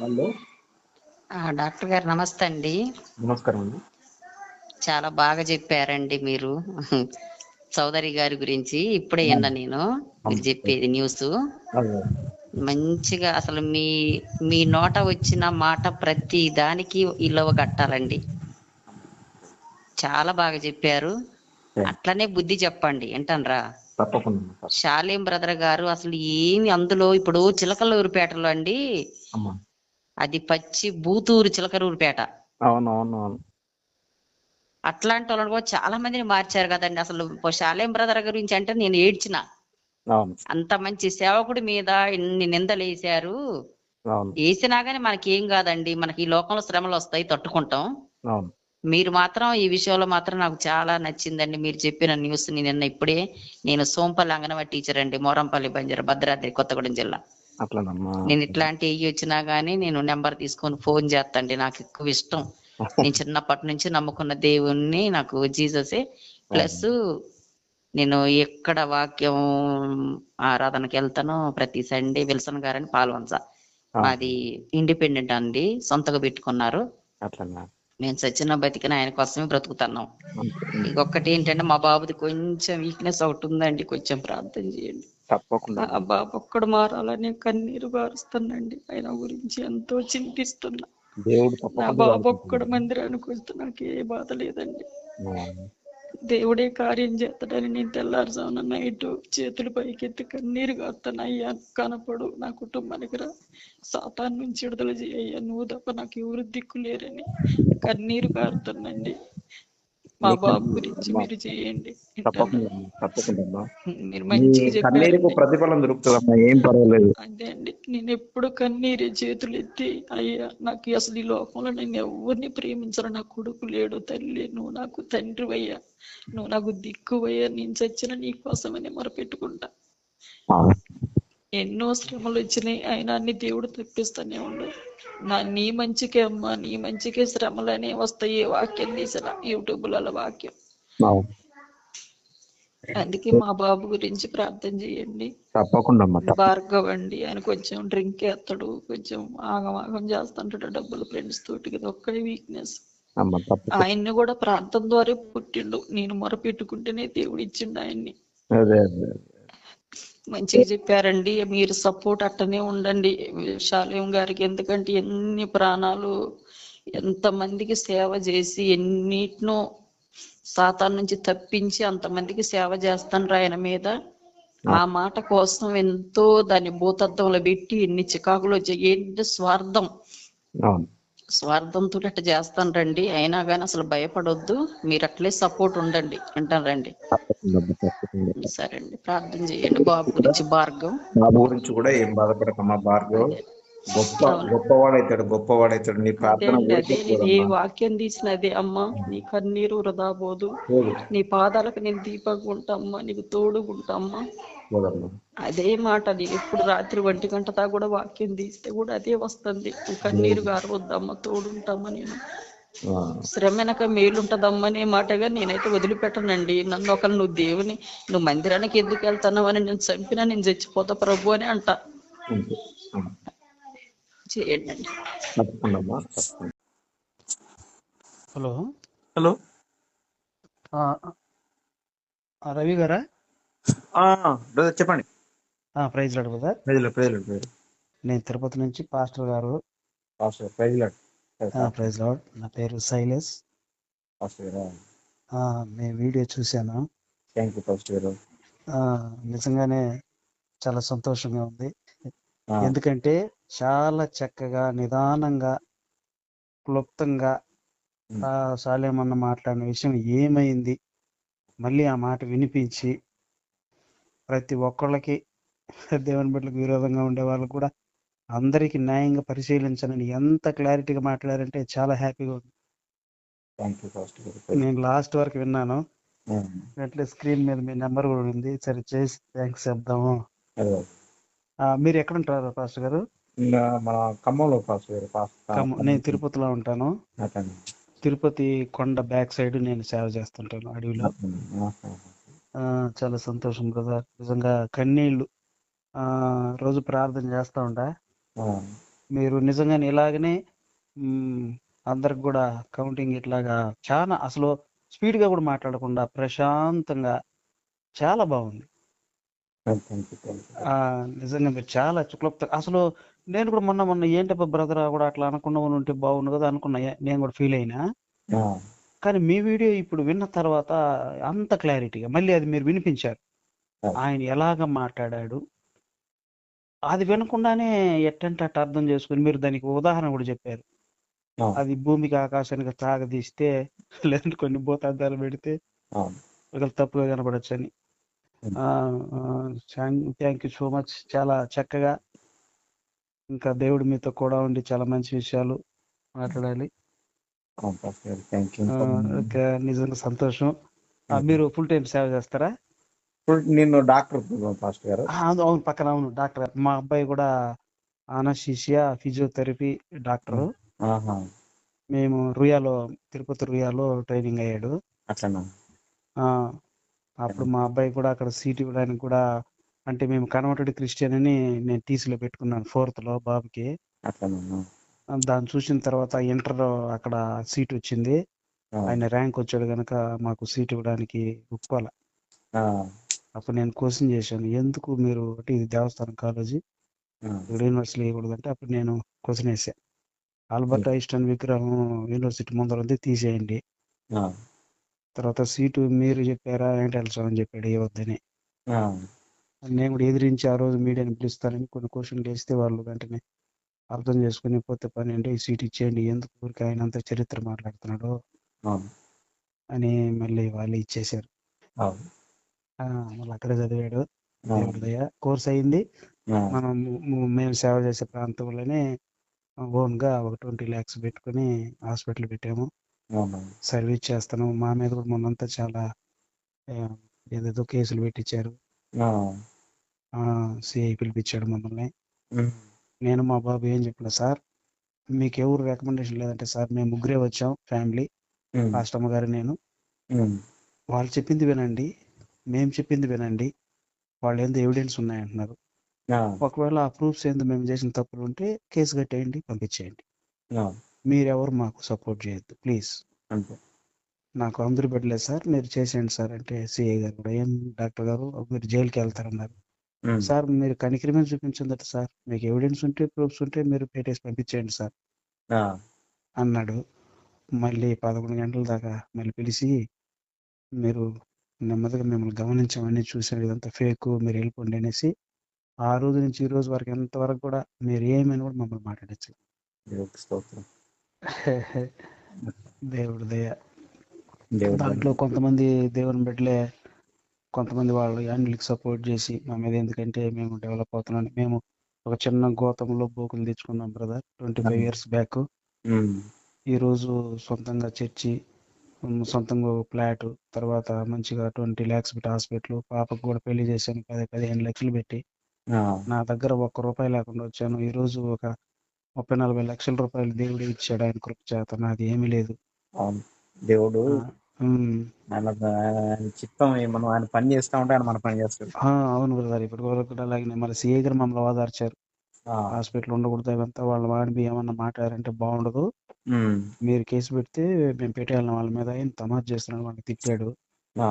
Hello doctor గారు నమస్తే అండి నమస్కారం అండి. చాలా బాగా చెప్పారండి మీరు. చౌదరి గారి గురించి ఇప్పుడే విన్నా నేను మీరు చెప్పేది న్యూస్ మంచిగా అసలు మీ మీ నోట వచ్చిన మాట ప్రతి దానికి ఇల్లవ కట్టాలండి. చాలా బాగా చెప్పారు. అట్లనే బుద్ధి చెప్పండి ఏంటనరా? షాలేం బ్రదర్ గారు అసలు ఏమి అందులో ఇప్పుడు చిలకలూరుపేటలో అండి. అది పచ్చి బూతూరు చిలకలూరుపేట అవును అవును అవును అట్లాంటి వాళ్ళని కూడా చాలా మందిని మార్చారు కదండి. అసలు షాలేం బ్రదర్ గురించి అంటే నేను ఏడ్చిన. అంత మంచి సేవకుడి మీద ఇన్ని నిందలు అవును. వేసినా గానీ మనకేం కాదండి. మనకి ఈ లోకంలో శ్రమలు వస్తాయి తట్టుకుంటాం. మీరు మాత్రం ఈ విషయంలో మాత్రం నాకు చాలా నచ్చిందండి. మీరు చెప్పిన న్యూస్ని నిన్న ఇప్పుడే నేను సోంపల్లి అంగనవాడి టీచర్ అండి. మోరంపల్లి బంజారా భద్రాద్రి కొత్తగూడెం జిల్లా. అట్లనమ్మా. నేను ఇట్లాంటి ఏ వచ్చినా గానీ నేను నెంబర్ తీసుకొని ఫోన్ చేస్తాండి నాకు ఎక్కువ ఇష్టం. నేను చిన్నప్పటి నుంచి నమ్ముకున్న దేవుణ్ణి నాకు జీససే. ప్లస్ నేను ఎక్కడ వాక్యం ఆరాధనకి వెళ్తానో ప్రతి సండే విల్సన్ గారని పాల్వంచ మాది ఇండిపెండెంట్ అండి. సొంతగా పెట్టుకున్నారు. నేను సచిన బతికిన ఆయన కోసమే బ్రతుకుతున్నాం. ఇంకొకటి ఏంటంటే మా బాబుది కొంచెం వీక్నెస్ ఒకటి ఉందండి. కొంచెం ప్రార్థన చేయండి. తప్పకుండా ఆ బాబు ఒక్కడు మారాలని కన్నీరు గారుస్తానండి ఆయన గురించి ఎంతో చింతిస్తున్నా. దేవుడు నా బాబు ఒక్కడు మందిరానికి వస్తే నాకు ఏ బాధ లేదండి. దేవుడే కార్యం చేస్తాడని నేను తెల్లారుజామున నైట్ చేతులు పైకెత్తి కన్నీరు కాస్తాను అయ్యా కనపడు నా కుటుంబానికి రా. సాతాన్ నుంచి విడుదల చేయ్యా నువ్వు తప్ప నాకు ఎవరు దిక్కు లేరని కన్నీరు కారుతానండి మా బాబు గురించి మీరు చేయండి. తప్పకుండా తప్పకుండా. అమ్మా మీరు మీ మంచిగా కన్నీరుకు చెప్పారు ప్రతిఫలం దొరుకుతుందమ్మా ఏం పర్వాలేదు. అదే అండి నేను ఎప్పుడు కన్నీరే చేతులు ఎత్తి అయ్యా నాకు అసలు ఈ లోకంలో నేను ఎవరిని ప్రేమించను? నా కొడుకు లేడు తల్లి నువ్వు నాకు తండ్రి అయ్యా నువ్వు నాకు దిక్కు అయ్యా నేను చచ్చిన నీ కోసమని మొరపెట్టుకుంటా ఎన్నో శ్రమలు వచ్చినాయి అయినా అన్ని దేవుడు తెప్పిస్తానే ఉండు నా నీ మంచికే అమ్మా నీ మంచికే శ్రమలనే వస్తాయి ఏ వాక్యం తీసిన యూట్యూబ్లలో వాక్యం. అందుకే మా బాబు గురించి ప్రార్థన చేయండి. తప్పకుండా భార్గవ్ అండి ఆయన కొంచెం డ్రింక్ వేస్తాడు కొంచెం ఆగమాగం చేస్తుంటాడు డబ్బులు ఫ్రెండ్స్ తోటి ఇది ఒక్కడే వీక్నెస్. ఆయన్ని కూడా ప్రార్థన ద్వారా పుట్టిండు. నేను మొరపెట్టుకుంటేనే దేవుడు ఇచ్చిండు ఆయన్ని. అదే అదే. మంచిగా చెప్పారండి. మీరు సపోర్ట్ అట్టనే ఉండండి. శాలేం గారికి ఎందుకంటే ఎన్ని ప్రాణాలు ఎంత మందికి సేవ చేసి ఎన్నిటినో సాతాన్ నుంచి తప్పించి అంతమందికి సేవ చేస్తాను ఆయన మీద. ఆ. మాట కోసం ఎంతో దాన్ని భూతత్వంలో పెట్టి ఎన్ని చికాకులు ఏంటి స్వార్థం. స్వార్థంతో అట్ట చేస్తాను రండి. అయినా కానీ అసలు భయపడొద్దు. మీరు అట్లే సపోర్ట్ ఉండండి. అంటాను రండి. సరే అండి. ప్రార్థన చేయండి. బాబు గురించి భార్గవ్. బాబు గురించి కూడా ఏం బాధపడకమ్మా భార్గవ్. గొప్ప గొప్పవాడైతాడు గొప్పవాడైతాడు. నీ ప్రార్థన ఏ వాక్యం తీసిన అదే అమ్మా నీ కన్నీరు వృధా పోదు. నీ పాదాలకు నేను దీపకుంటా అమ్మా నీకు తోడుకుంటా అమ్మా. అదే మాట నేను ఎప్పుడు రాత్రి ఒంటి గంట దా కూడా వాక్యం తీస్తే కూడా అదే వస్తుంది. కన్నీరు గారవద్దమ్మా తోడుంటామా నేను ఆ, శ్రమ వెనక మేలుంటదమ్మా అనే మాటగా నేనైతే వదిలిపెట్టనండి. నన్ను ఒకరు నువ్వు దేవుని నువ్వు మందిరానికి ఎందుకు వెళ్తున్నావు అని నేను చంపినా నేను చచ్చిపోతా ప్రభు అని అంట. చేయండి. హలో. హలో. రవి గారా? చెప్పండి. ప్రైజ్ లాడ్ ప్రజలు ప్రజలు ప్రజలు నేను తిరుపతి నుంచి పాస్టర్ గారు. పాస్టర్ ప్రజలు ప్రైజ్ లాడ్. నా పేరు శైలేష్ పాస్టర్ మీ వీడియో చూశాను. థ్యాంక్ యూ పాస్టర్ నిజంగానే చాలా సంతోషంగా ఉంది. ఎందుకంటే చాలా చక్కగా నిదానంగా క్లుప్తంగా సాలేమన్న మాట్లాడిన విషయం ఏమైంది? మళ్ళీ ఆ మాట వినిపించి ప్రతి ఒక్కళ్ళకి దేవుని బిడ్డలకు విరోధంగా ఉండే వాళ్ళకు కూడా అందరికీ న్యాయంగా పరిశీలించాలని ఎంత క్లారిటీగా మాట్లాడారంటే చాలా హ్యాపీగా ఉంది. నేను లాస్ట్ వరకు విన్నాను. ఆ, వెంటనే స్క్రీన్ మీద మీ నెంబర్ కూడా ఉంది. సరే చేసి థ్యాంక్స్ చెప్దాము. మీరు ఎక్కడ ఉంటారు పాస్టర్ గారు? మన ఖమ్మంలో పాస్టర్ గారు. నేను తిరుపతిలో ఉంటాను. తిరుపతి కొండ బ్యాక్ సైడ్ నేను సేవ చేస్తుంటాను అడవిలో. చాలా సంతోషం బ్రదర్. నిజంగా కన్నీళ్ళు రోజు ప్రార్థన చేస్తా ఉంటా. మీరు నిజంగానే ఇలాగనే అందరికి కూడా కౌంటింగ్ ఇట్లాగా చాలా అసలు స్పీడ్గా కూడా మాట్లాడకుండా ప్రశాంతంగా చాలా బాగుంది. నిజంగా మీరు చాలా చుక్లప్త అసలు నేను కూడా మొన్న మొన్న ఏంటప్ప బ్రదర్ కూడా అట్లా అనకుండా ఉంటే బాగుండు కదా అనుకున్నా నేను కూడా ఫీల్ అయినా. కానీ మీ వీడియో ఇప్పుడు విన్న తర్వాత అంత క్లారిటీగా మళ్ళీ అది మీరు వినిపించారు. ఆయన ఎలాగ మాట్లాడాడు అది వినకుండానే ఎట్టంటే అట్ట అర్థం చేసుకుని మీరు దానికి ఉదాహరణ కూడా చెప్పారు. అది భూమికి ఆకాశానికి తాగదీస్తే లేదంటే కొన్ని భూతార్థాలు పెడితే. ఒకవేళ తప్పుగా కనపడచ్చు అని థ్యాంక్ యూ సో మచ్. చాలా చక్కగా ఇంకా దేవుడు మీతో కూడా ఉండి చాలా మంచి విషయాలు మాట్లాడాలి. నిజంగా సంతోషం. మీరు ఫుల్ టైం సేవ చేస్తారా? ఇప్పుడు నేను డాక్టర్ పాస్టర్ గారు. అవును పక్కన అవును డాక్టర్. మా అబ్బాయి కూడా అనశిషియా ఫిజియోథెరపీ డాక్టర్. మేము రుయాలో తిరుపతి రుయాలో ట్రైనింగ్ అయ్యాడు. అట్లనా? ఆ అప్పుడు మా అబ్బాయి కూడా అక్కడ సీట్ ఇవ్వడానికి కూడా అంటే మేము కన్వర్టెడ్ క్రిస్టియన్ అని నేను టీసీలో పెట్టుకున్నాను ఫోర్త్లో బాబుకి దాన్ని చూసిన తర్వాత ఇంటర్ అక్కడ సీట్ వచ్చింది. ఆయన ర్యాంక్ వచ్చాడు కనుక మాకు సీట్ ఇవ్వడానికి ఒప్పుకోవాల. అప్పుడు నేను క్వశ్చన్ చేశాను ఎందుకు మీరు అంటే ఇది దేవస్థానం కాలేజీ? యూనివర్సిటీ ఇవ్వకూడదంటే అప్పుడు నేను క్వశ్చన్ వేసా ఆల్బర్ట్ ఐన్స్టైన్ విగ్రహం యూనివర్సిటీ ముందర ఉంది తీసేయండి. తర్వాత సీటు మీరు చెప్పారా ఏంటి వెళ్తాం అని చెప్పాడు ఇవ్వద్దని. నేను కూడా ఎదిరించి ఆ రోజు మీడియాని పిలుస్తానని కొన్ని క్వశ్చన్లు వేస్తే వాళ్ళు వెంటనే అర్థం చేసుకుని పోతే పని అంటే ఈ సీట్ ఇచ్చేయండి ఎందుకు ఊరికి ఆయన అంత చరిత్ర మాట్లాడుతున్నాడు అని మళ్ళీ వాళ్ళు ఇచ్చేశారు. మళ్ళీ అక్కడే చదివాడు. ఆ, దేవుడి దయ కోర్స్ అయింది. మనం మేము సేవ చేసే ప్రాంతంలోనే ఓన్గా ఒక ట్వంటీ ల్యాక్స్ పెట్టుకుని హాస్పిటల్ పెట్టాము. సర్వీస్ చేస్తాను. మా మీద కూడా మొన్నంతా చాలా ఏదేదో కేసులు పెట్టించారు. ఆ, సిఐ పిలిపించాడు మమ్మల్ని. నేను మా బాబు ఏం చెప్పిన సార్ మీకు ఎవరు రికమెండేషన్ లేదంటే సార్ మేము ముగ్గురే వచ్చాం ఫ్యామిలీ. పాస్టమ్మ గారు నేను. వాళ్ళు చెప్పింది వినండి. మేము చెప్పింది వినండి. వాళ్ళు ఏందో ఎవిడెన్స్ ఉన్నాయంటున్నారు ఒకవేళ ఆ ప్రూఫ్స్ ఏందో మేము చేసిన తప్పులు ఉంటే కేసు కట్టేయండి పంపించేయండి. మీరెవరు మాకు సపోర్ట్ చేయొద్దు ప్లీజ్ అంతే. నాకు అందరూ పెట్టలేదు సార్ మీరు చేసేయండి సార్ అంటే సిఐ గారు కూడా. ఏం డాక్టర్ గారు మీరు జైలుకి వెళ్తారన్నారు. సార్ మీరు కనికరమే చూపించందట సార్. మీకు ఎవిడెన్స్ ఉంటే ప్రూఫ్స్ ఉంటే మీరు పెట్టేసి పంపించేయండి సార్. అన్నాడు. మళ్ళీ పదకొండు గంటల దాకా మళ్ళీ పిలిచి మీరు నెమ్మదిగా మిమ్మల్ని గమనించామని చూసాం ఇదంతా ఫేక్ మీరు వెళ్ళిపోండి అనేసి ఆ రోజు నుంచి ఈ రోజు వరకు ఎంతవరకు కూడా మీరు ఏమైనా కూడా మమ్మల్ని మాట్లాడచ్చు. దేవుడి దయ. దాంట్లో కొంతమంది దేవుని బిడ్డలే కొంతమంది వాళ్ళు హ్యాండిల్కి సపోర్ట్ చేసి మా మీద ఎందుకంటే మేము డెవలప్ అవుతున్నాం మేము ఒక చిన్న గోతంలో బోకులు తెచ్చుకున్నాం brother twenty five years back. ఈ రోజు సొంతంగా చర్చి సొంతంగా ఒక ఫ్లాట్ తర్వాత మంచిగా ట్వంటీ ల్యాక్స్ పెట్టి హాస్పిటల్ పాపకు కూడా పెళ్ళి చేశాను పది పదిహేను లక్షలు పెట్టి. నా దగ్గర ఒక్క రూపాయి లేకుండా వచ్చాను. ఈ రోజు ఒక ముప్పై నలభై లక్షల రూపాయలు దేవుడు ఇచ్చాడు ఆయన కృప చేత. నాది ఏమీ లేదు. దేవుడు ఆయన చిత్తం మనం ఆయన పని చేస్తా ఉంటే ఆయన మన పని చేస్తాడు. అవును బ్రదర్. ఇప్పటి వరకు అలాగే మన సీఏ గారు మమ్మల్ని ఓదార్చారు. హాస్పిటల్ ఉండకూడదు అవంతా వాళ్ళ వాడిని ఏమన్నా మాట్లాడారంటే బాగుండదు. మీరు కేసు పెడితే మేము పెట్టేయాలని వాళ్ళ మీద ఆయన తమాజ్ చేస్తున్నాడు వాళ్ళకి తిప్పాడు ఆ,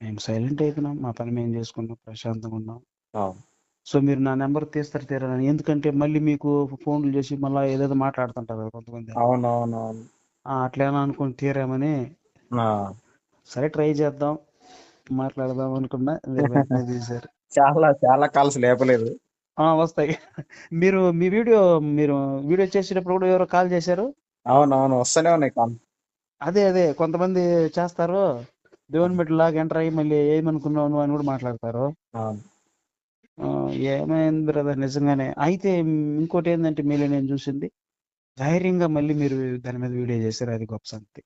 మేము సైలెంట్ అయిపోయినాం మా పని మేము చేసుకున్నాం ప్రశాంతంగా ఉన్నాం. సో మీరు నా నెంబర్ తీస్తారు తీరని ఎందుకంటే మళ్ళీ మీకు ఫోన్లు చేసి మళ్ళీ ఏదేదో మాట్లాడుతుంటారు కదా కొంతమంది. అవును అవును అవును ఆ, అట్లేనా అనుకుని తీరామని. సరే ట్రై చేద్దాం మాట్లాడదాం అనుకున్నా తీశారు. చాలా చాలా కాల్స్ లేపలేదు. వస్తాయి. మీరు మీ వీడియో మీరు వీడియో చేసేటప్పుడు కూడా ఎవరో కాల్ చేశారు? అవును అవును వస్తూనే ఉన్నాయి కాల్. అదే అదే కొంతమంది చేస్తారు. దేవుని బిడ్డ లాగా ఎంటర్ అయ్యి మళ్ళీ ఏమనుకున్నావు నువ్వు అని కూడా మాట్లాడతారు. ఏమైంది బ్రదర్? నిజంగానే. అయితే ఇంకోటి ఏంటంటే మీలో నేను చూసింది ధైర్యంగా మళ్ళీ మీరు దాని మీద వీడియో చేశారు. అది గొప్ప సంగతి.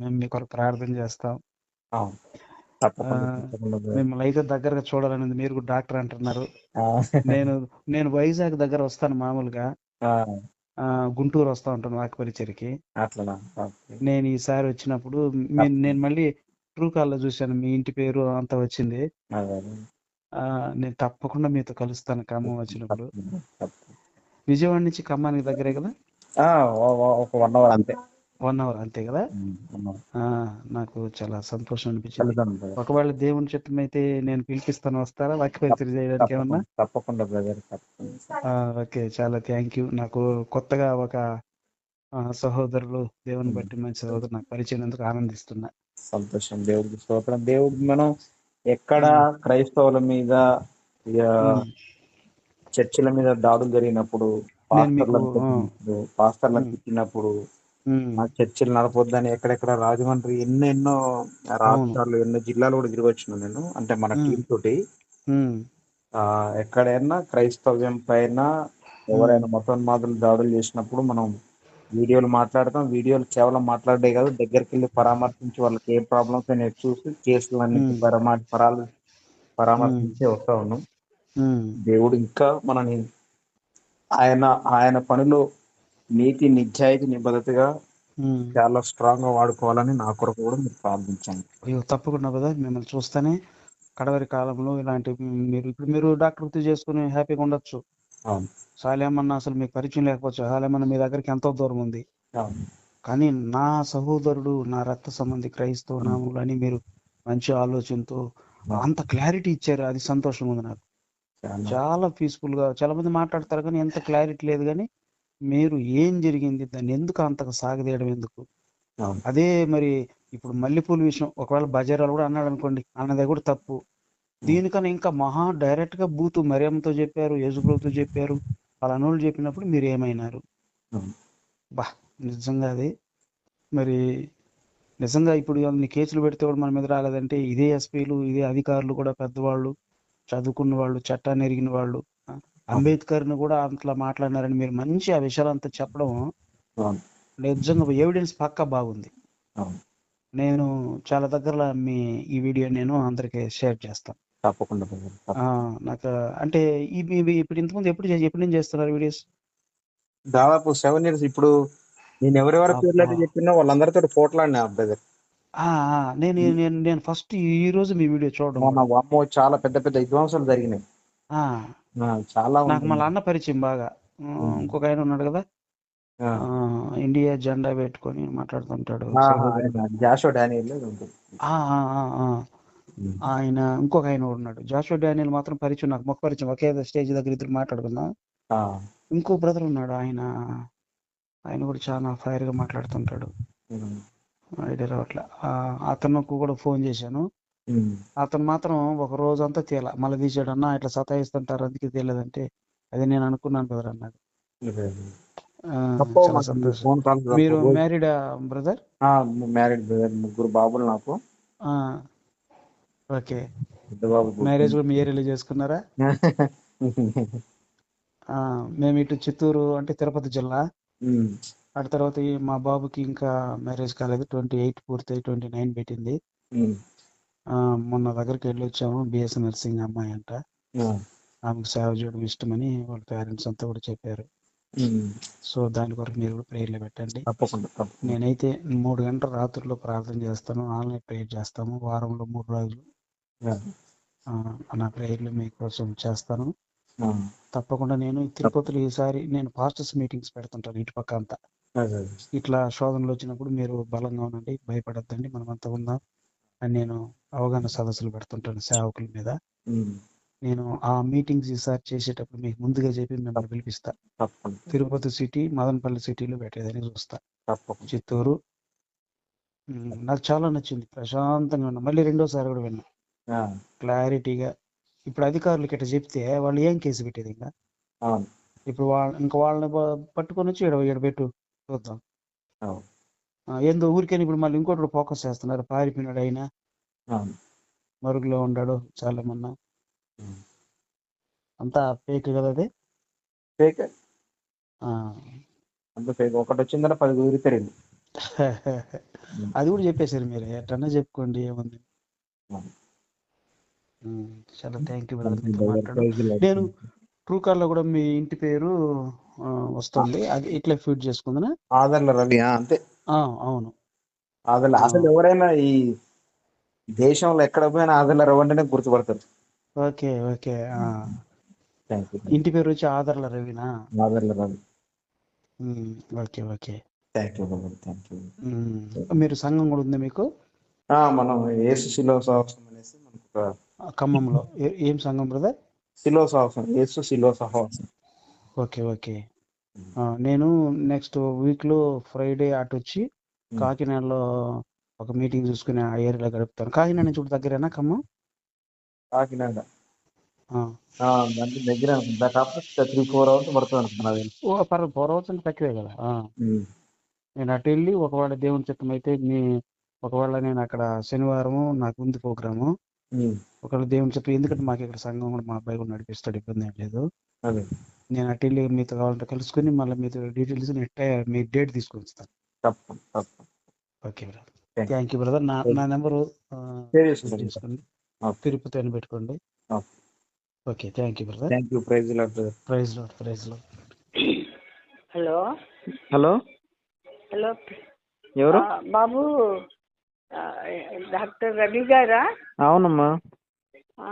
మేము మీ కొరకు ప్రార్థన చేస్తాం. మిమ్మల్ని అయితే దగ్గరగా చూడాలనేది మీరు కూడా డాక్టర్ అంటున్నారు. నేను నేను వైజాగ్ దగ్గర వస్తాను మామూలుగా. గుంటూరు వస్తా ఉంటాను వాకపరిచర్కి అట్లనా? ఓకే. నేను ఈసారి వచ్చినప్పుడు నేను మళ్ళీ ట్రూ కాల్లో చూశాను మీ ఇంటి పేరు అంతా వచ్చింది. నేను తప్పకుండా మీతో కలుస్తాను ఖమ్మం వచ్చినప్పుడు. విజయవాడ నుంచి ఖమ్మానికి దగ్గరే కదా? ఒక వన్ అవర్ అంతే. వన్ అవర్ అంతే కదా? నాకు చాలా సంతోషం అనిపించింది. ఒకవేళ దేవుని చిత్తమైతే నేను పిలిపిస్తాను వస్తారా? వాక్య పరిచయం చేయడానికి ఏమన్నా? తప్పకుండా బ్రదర్ ఓకే చాలా థ్యాంక్ యూ నాకు కొత్తగా ఒక సహోదరులు దేవుని బట్టి మంచి సహోదరు నాకు పరిచయం ఆనందిస్తున్నా. సంతోషం. దేవుడికి స్తోత్రం. దేవుడు మనం ఎక్కడ క్రైస్తవుల మీద చర్చిల మీద దాడులు జరిగినప్పుడు పాస్టర్లను. తిట్టినప్పుడు ఆ చర్చిలు నడపొద్దని ఎక్కడెక్కడ రాజమండ్రి ఎన్నో ఎన్నో రాష్ట్రాలు ఎన్నో జిల్లాలు కూడా తిరిగి వచ్చిన నేను. అంటే మన. టీం తోటి ఆ ఎక్కడైనా క్రైస్తవ్యం పైన ఎవరైనా మతోన్మాదులు దాడులు చేసినప్పుడు మనం వీడియోలు మాట్లాడతాం. వీడియోలు కేవలం మాట్లాడే కాదు దగ్గరికి వెళ్ళి పరామర్శించి వాళ్ళకి ఏ ప్రాబ్లమ్స్ అయినా చూసి ఉమ్. పరామ పరాలు పరామర్శించి వస్తా ఉన్నాం దేవుడు ఇంకా మనని ఆయన ఆయన పనిలో నీతి నిజాయితీ నిబద్ధతగా. చాలా స్ట్రాంగ్గా వాడుకోవాలని నా కొరకు కూడా మీరు ప్రార్థించండి. అయ్యో తప్పకుండా కదా మిమ్మల్ని చూస్తానే కడవరి కాలంలో ఇలాంటి మీరు ఇప్పుడు మీరు డాక్టర్ చేసుకుని హ్యాపీగా ఉండొచ్చు. సాలేమన్నా అసలు మీకు పరిచయం లేకపోవచ్చు. సాలేమన్న మీ దగ్గరికి ఎంతో దూరం ఉంది. కానీ నా సహోదరుడు నా రక్త సంబంధి క్రైస్తవ నాములు అని మీరు మంచి ఆలోచనతో అంత క్లారిటీ ఇచ్చారు. అది సంతోషం ఉంది నాకు. చాలా. పీస్ఫుల్గా చాలా మంది మాట్లాడతారు కానీ ఎంత క్లారిటీ లేదు కానీ మీరు ఏం జరిగింది? దాన్ని ఎందుకు అంతగా సాగదీయడం ఎందుకు? అదే మరి ఇప్పుడు మల్లెపూల విషయం ఒకవేళ బజారాలు కూడా అన్నాడు అనుకోండి అన్నది కూడా తప్పు. దీనికన్నా ఇంకా మహా డైరెక్ట్గా బూతు మరియంతో చెప్పారు యేసుప్రభుతో చెప్పారు వాళ్ళ అనువులు చెప్పినప్పుడు మీరు ఏమైనారు. బా నిజంగా అది. మరి నిజంగా ఇప్పుడు అన్ని కేసులు పెడితే కూడా మన మీద రాలేదంటే ఇదే ఎస్పీలు ఇదే అధికారులు కూడా పెద్దవాళ్ళు చదువుకున్న వాళ్ళు చట్టాన్ని ఎరిగిన వాళ్ళు ఆ, అంబేద్కర్ని కూడా అంతలా మాట్లాడినారని మీరు మంచి ఆ విషయాలంతా చెప్పడం అవును. నిజంగా ఎవిడెన్స్ పక్కా బాగుంది. నేను చాలా దగ్గర మీ ఈ వీడియో నేను అందరికి షేర్ చేస్తాను. తప్పకుండా నాకు అంటే ఇవి ఇవి ఇప్పుడు ఇంతకుముందు ఎప్పుడు ఎప్పుడు నుంచి చేస్తున్నారు వీడియోస్? దాదాపు సెవెన్ ఇయర్స్. ఇప్పుడు నేను ఎవరెవరి పేర్లు అయితే. చెప్పినా వాళ్ళందరితో పోట్లాడినా బ్రదర్. నేను నేను నేను ఫస్ట్ ఈ రోజు మీ వీడియో చూడడం. వామ్మో చాలా పెద్ద పెద్ద విధ్వంసాలు జరిగినాయి. చాలా నాకు. మళ్ళీ అన్న పరిచయం బాగా. ఇంకొక ఆయన ఉన్నాడు కదా. ఇండియా జెండా పెట్టుకొని మాట్లాడుతుంటాడు. ఆయన జాషో డానియల్ ఇంకొక ఆయన ఉన్నాడు. జాషువా డానియల్ మాత్రం పరిచయం నాకు మొక్క పరిచయం. ఒకే స్టేజ్ దగ్గర ఇద్దరు మాట్లాడుకున్నాం ఇంకో బ్రదర్ ఉన్నాడు ఆయన. ఆయన కూడా చాలా ఫైర్గా మాట్లాడుతుంటాడు ఐడియా రావట్లే. ఆ, అతనుకు కూడా ఫోన్ చేశాను. అతను మాత్రం ఒక రోజు అంతా తేల మళ్ళీ తీసాడు అన్న ఇట్లా సతాయిస్తుంటారు అందుకే తేలేదంటే అది నేను అనుకున్నాను బ్రదర్ కాల్స్ మీరు. మ్యారీడా బ్రదర్? మ్యారీడ్ బ్రదర్ ముగ్గురు బాబులు నాకు. ఓకే. మ్యారేజ్ కూడా మీ ఏరియాలో చేసుకున్నారా? ఆ, మేము ఇటు చిత్తూరు అంటే తిరుపతి జిల్లా. ఆ తర్వాత మా బాబుకి ఇంకా మ్యారేజ్ కాలేదు. ట్వంటీ ఎయిట్ పూర్తయి ట్వంటీ నైన్ పెట్టింది. మొన్న దగ్గరికి వెళ్ళి వచ్చాము. బిఎస్ నర్సింగ్ అమ్మాయి అంట. ఆమెకు సేవ చేయడం ఇష్టమని వాళ్ళ పేరెంట్స్ అంతా కూడా చెప్పారు. సో దాని కొరకు మీరు కూడా ప్రేయర్లు పెట్టండి. తప్పకుండా నేనైతే మూడు గంటల రాత్రుల్లో ప్రార్థన చేస్తాను. ఆన్లైన్ ప్రేయర్ చేస్తాము. వారంలో మూడు రోజులు. నా ప్రేయర్లు మీకోసం చేస్తాను. తప్పకుండా నేను తిరుపతిలో ఈసారి నేను పాస్టర్స్ మీటింగ్స్ పెడుతుంటాను ఇటు పక్క అంతా. ఇట్లా శోధనలు వచ్చినప్పుడు మీరు బలంగా ఉండండి భయపడద్దండి. మనమంతా ఉందాం. అని నేను అవగాహన సదస్సులు పెడుతుంటాను సేవకుల మీద. నేను ఆ మీటింగ్స్ ఈసారి చేసేటప్పుడు మీకు ముందుగా చెప్పి మిమ్మల్ని పిలిపిస్తా. తిరుపతి సిటీ మదనపల్లి సిటీలో పెట్టేదని చూస్తా. చిత్తూరు. నాకు చాలా నచ్చింది. ప్రశాంతంగా ఉన్నా. మళ్ళీ రెండోసారి కూడా విన్నా. క్లారిటీగా. ఇప్పుడు అధికారులకి ఇట్లా చెప్తే వాళ్ళు ఏం కేసు పెట్టేది ఇంకా? ఇప్పుడు వాళ్ళ ఇంకా వాళ్ళని పట్టుకొని వచ్చి పెట్టు చూద్దాం. ఏందో ఊరికే ఇప్పుడు మళ్ళీ ఇంకోటి ఫోకస్ చేస్తున్నారు. పారిపోయినాడు అయినా అవును. మరుగులో ఉండాడు చాలా మొన్న. అంతా ఫేక్ కదా అది? ఫేక్. అంత ఫేక్ ఒకటి వచ్చిందంటే పది ఊరి తిరిగింది. అది కూడా చెప్పేశారు మీరు. ఎట్టన్నా చెప్పుకోండి ఏముంది? చాలా థ్యాంక్ యూ నేను ట్రూ కాల్లో కూడా మీ ఇంటి పేరు వస్తుంది. అది ఇట్లా ఫీడ్ చేసుకుందా ఆదర్ల రవి అంతే. అవును. ఆదర్ల ఆ. అసలు ఎవరైనా ఈ దేశంలో ఎక్కడ పోయినా ఆదర్ల రవి అంటేనే గుర్తుపడతారు. ఓకే ఓకే ఇంటి పేరు వచ్చి Adarla Raveena? Nadarla Ravi. Okay okay. Thank you thank you మీరు సంఘం కూడా ఉంది మీకు? మనం ఏసు శిలో సాహసం అనేసి మనకు ఖమ్మంలో. ఏ- సంఘం బ్రదర్ శిలో సాహసం ఏసు శిలో సహవాసం. Okay okay. నేను నెక్స్ట్ వీక్లో ఫ్రైడే అటు వచ్చి కాకినాడలో ఒక మీటింగ్ చూసుకుని ఆ ఏరియాలో గడుపుతాను. కాకినాడ నుంచి ఇప్పుడు దగ్గరేనా ఖమ్మం? కాకినాడ. దగ్గర త్రీ ఫోర్ అవర్స్ పడుతుంది పర్వాలేదు ఫోర్ అవర్స్ అంటే తక్కువే కదా. నేను అటు వెళ్ళి ఒకవేళ దేవుని చిత్తం అయితే మీ ఒకవేళ నేను అక్కడ శనివారము నాకు ఉంది ప్రోగ్రాము. ఒకవేళ దేవుని చిత్తం ఎందుకంటే మాకు ఇక్కడ సంఘం కూడా మా అబ్బాయి కూడా నడిపిస్తాడు ఇబ్బంది ఏం లేదు. అదే. నేను అటు వెళ్ళి మీతో కావాలంటే కలుసుకుని మళ్ళీ మీతో డీటెయిల్స్ మీ డేట్ తీసుకొని వస్తాను. తప్ప తప్ప okay brother. Thank you brother. నా నా నెంబరు చేసుకోండి. Okay. తిరుపతి అని పెట్టుకోండి. Okay. Thank you brother thank you praise lord ప్రైజ్లో ప్రైజ్లో హలో హలో హలో ఎవరు? బాబు డాక్టర్ రవి గారా? అవునమ్మా. ఆ,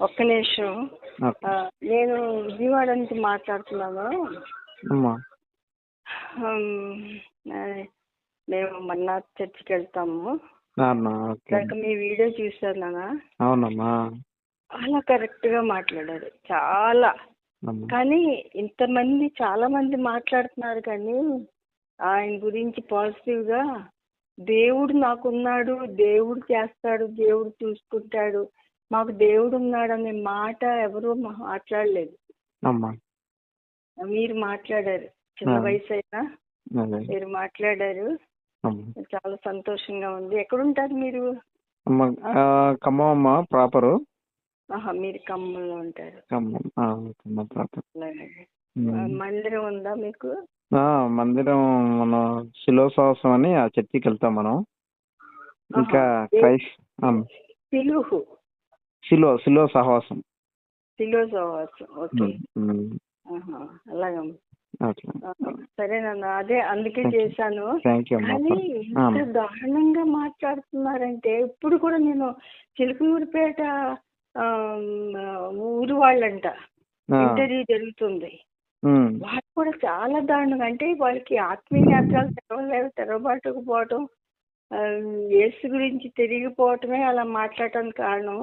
ఒక్క నిమిషం. నేను విజయవాడ నుంచి మాట్లాడుతున్నాను. అమ్మా. మేము మన్నాథ్ చర్చికి వెళ్తాము. దానికి మీ వీడియో చూశాను నాన్న? అవునమ్మా. చాలా కరెక్ట్గా మాట్లాడారు చాలా. కానీ ఇంతమంది చాలా మంది మాట్లాడుతున్నారు కానీ ఆయన గురించి పాజిటివ్గా దేవుడు నాకున్నాడు దేవుడు చేస్తాడు దేవుడు చూసుకుంటాడు మాకు దేవుడు ఉన్నాడు అనే మాట ఎవరు మాట్లాడలేదు. అమ్మా. మీరు మాట్లాడారు. చిన్న. వయసు అయినా మీరు మాట్లాడారు. చాలా సంతోషంగా ఉంది. ఎక్కడుంటారు మీరు? ఖమ్మం అమ్మ ప్రాపరు. ఆహా మీరు ఖమ్మంలో ఉంటారు. ఖమ్మం. ప్రాపర్. మందిరం ఉందా మీకు? ఆ, మందిరం మనం శిలో సాహసం అని ఆ చర్చికి వెళ్తాం మనం. ఇంకా. క్రైస్ట్ సిలుహు శిలో శిలో సహవాసం. సిలో సహవాసం ఓకే. సరేనన్న అదే అందుకే. చేశాను. కానీ. ఇంత దారుణంగా మాట్లాడుతున్నారంటే ఇప్పుడు కూడా నేను చిలుకూరుపేట ఊరు వాళ్ళంట. ఇంటర్వ్యూ జరుగుతుంది. వాళ్ళు కూడా చాలా దారుణంగా అంటే వాళ్ళకి ఆత్మీయ నేత్రాలు తెరవలేవు తెరవబట్టకపోవటం ఆ, యేసు గురించి తిరిగిపోవటమే అలా మాట్లాడటానికి కారణం.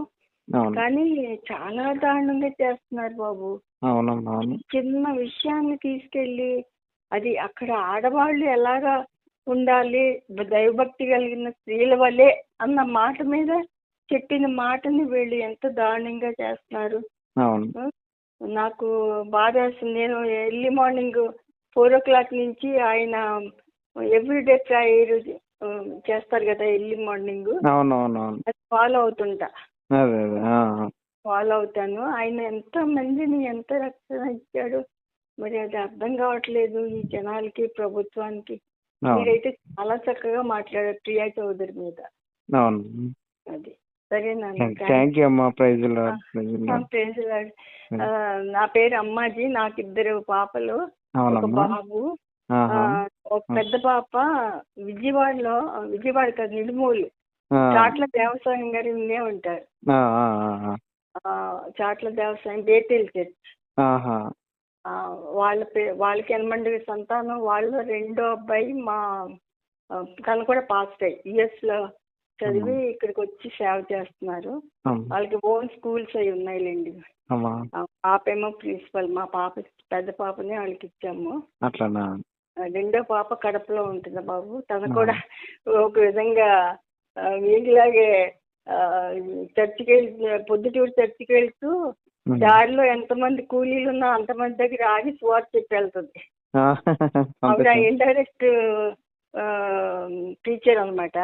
కానీ చాలా దారుణంగా చేస్తున్నారు బాబు. అవునమ్మా అవును. చిన్న విషయాన్ని తీసుకెళ్ళి అది అక్కడ ఆడవాళ్ళు ఎలాగా ఉండాలి దైవభక్తి కలిగిన స్త్రీల వల్లే అన్న మాట మీద చెప్పిన మాటని వీళ్ళు ఎంత దారుణంగా చేస్తున్నారు. అవును. నాకు బాధ వేస్తుంది. నేను early morning four o'clock నుంచి ఆయన ఎవ్రీడే ప్రేయర్ చేస్తారు కదా ఎర్లీ మార్నింగ్. అది ఫాలో అవుతుంటా. అదే అదే ఆ, ఫాలో అవుతాను. ఆయన ఎంత మందిని ఎంత రక్షణ ఇచ్చాడు మరి అది అర్థం కావట్లేదు ఈ జనాలకి ప్రభుత్వానికి. మీరైతే చాలా చక్కగా మాట్లాడారు ప్రియా చౌదరి మీద. అవును. అది. Thank you. అమ్మా ప్రైజ్ ప్రైజ్. ఆ, నా పేరు అమ్మాజీ నాకు ఇద్దరు పాపలు ఒక బాబు. ఒక పెద్ద పాప విజయవాడలో విజయవాడ కాదు నిడుమూలు. చాట్ల దేవసాయం గారి వినే ఉంటారు. చాట్ల దేవసాయం బేతేల్ చర్చ్ వాళ్ళ పే వాళ్ళకి ఎనమంది సంతానం వాళ్ళు రెండో అబ్బాయి మా తను కూడా అయ్యి యుఎస్లో చదివి ఇక్కడికి వచ్చి సేవ చేస్తున్నారు. వాళ్ళకి ఓన్ స్కూల్స్ అవి ఉన్నాయిలేండి. ఆ పాపేమో ప్రిన్సిపల్ మా పాప పెద్ద పాపని వాళ్ళకి ఇచ్చాము అట్లానా రెండో పాప కడపలో ఉంటుంది బాబు? తను కూడా ఒక విధంగా మీకులాగే చర్చికి వెళ్తూ పొద్దుటూరు చర్చికి వెళ్తూ. దారిలో ఎంతమంది కూలీలు ఉన్నా అంతమంది దగ్గర ఆగి స్వాట్ చెప్పి వెళ్తుంది. ఆ, ఆవిడ. ఇండైరెక్ట్ టీచర్ అన్నమాట.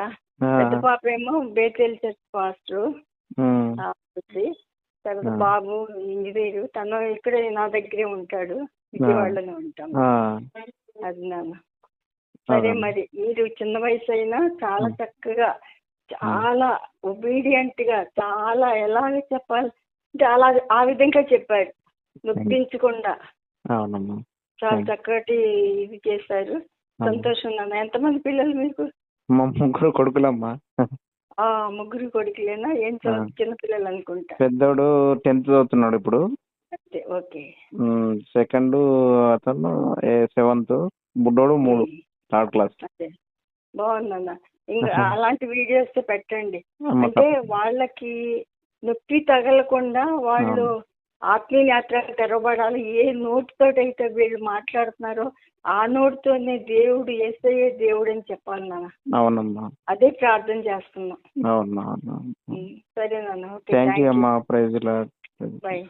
ఆ, పెద్ద పాప ఏమో బేతేల్ చర్చ్ పాస్టర్. తర్వాత. బాబు ఇంజనీర్. తను ఇక్కడే నా దగ్గరే ఉంటాడు. విజయవాడలోనే ఉంటాం. అది నాన్న. సరే. మరి మీరు చిన్న వయసు అయినా చాలా చక్కగా చాలా ఒబీడియంట్గా చాలా ఎలాగ చెప్పాలి? అంటే అలా ఆ విధంగా చెప్పారు నొప్పించకుండా. అవునమ్మా. చాలా. చక్కటి ఇది చేశారు. సంతోషం నాన్న. ఎంతమంది పిల్లలు మీకు? మా ముగ్గురు కొడుకులమ్మా. ఆ ముగ్గురు కొడుకులేనా? ఏం చదువు చిన్నపిల్లలు అనుకుంటా? పెద్దోడు టెన్త్ చదువుతున్నాడు ఇప్పుడు. ఓకే. సెకండ్ అతను సెవెంత్. బుడ్డోడు మూడు థర్డ్ క్లాస్. బాగుందన్న ఇంకా అలాంటి వీడియోస్ పెట్టండి. అంటే వాళ్ళకి నొప్పి తగలకుండా వాళ్ళు ఆత్మీయ యాత్ర తెరవబడాలి. ఏ నోటితోటైతే వీళ్ళు మాట్లాడుతున్నారో ఆ నోటితోనే దేవుడు ఏసయ్యే దేవుడు అని చెప్పాలి నాన్న. అవునమ్మా. అదే ప్రార్థన చేస్తున్నాం. అవునా సరే నాన్న. ఓకే థ్యాంక్ యూ అమ్మా. Praise bye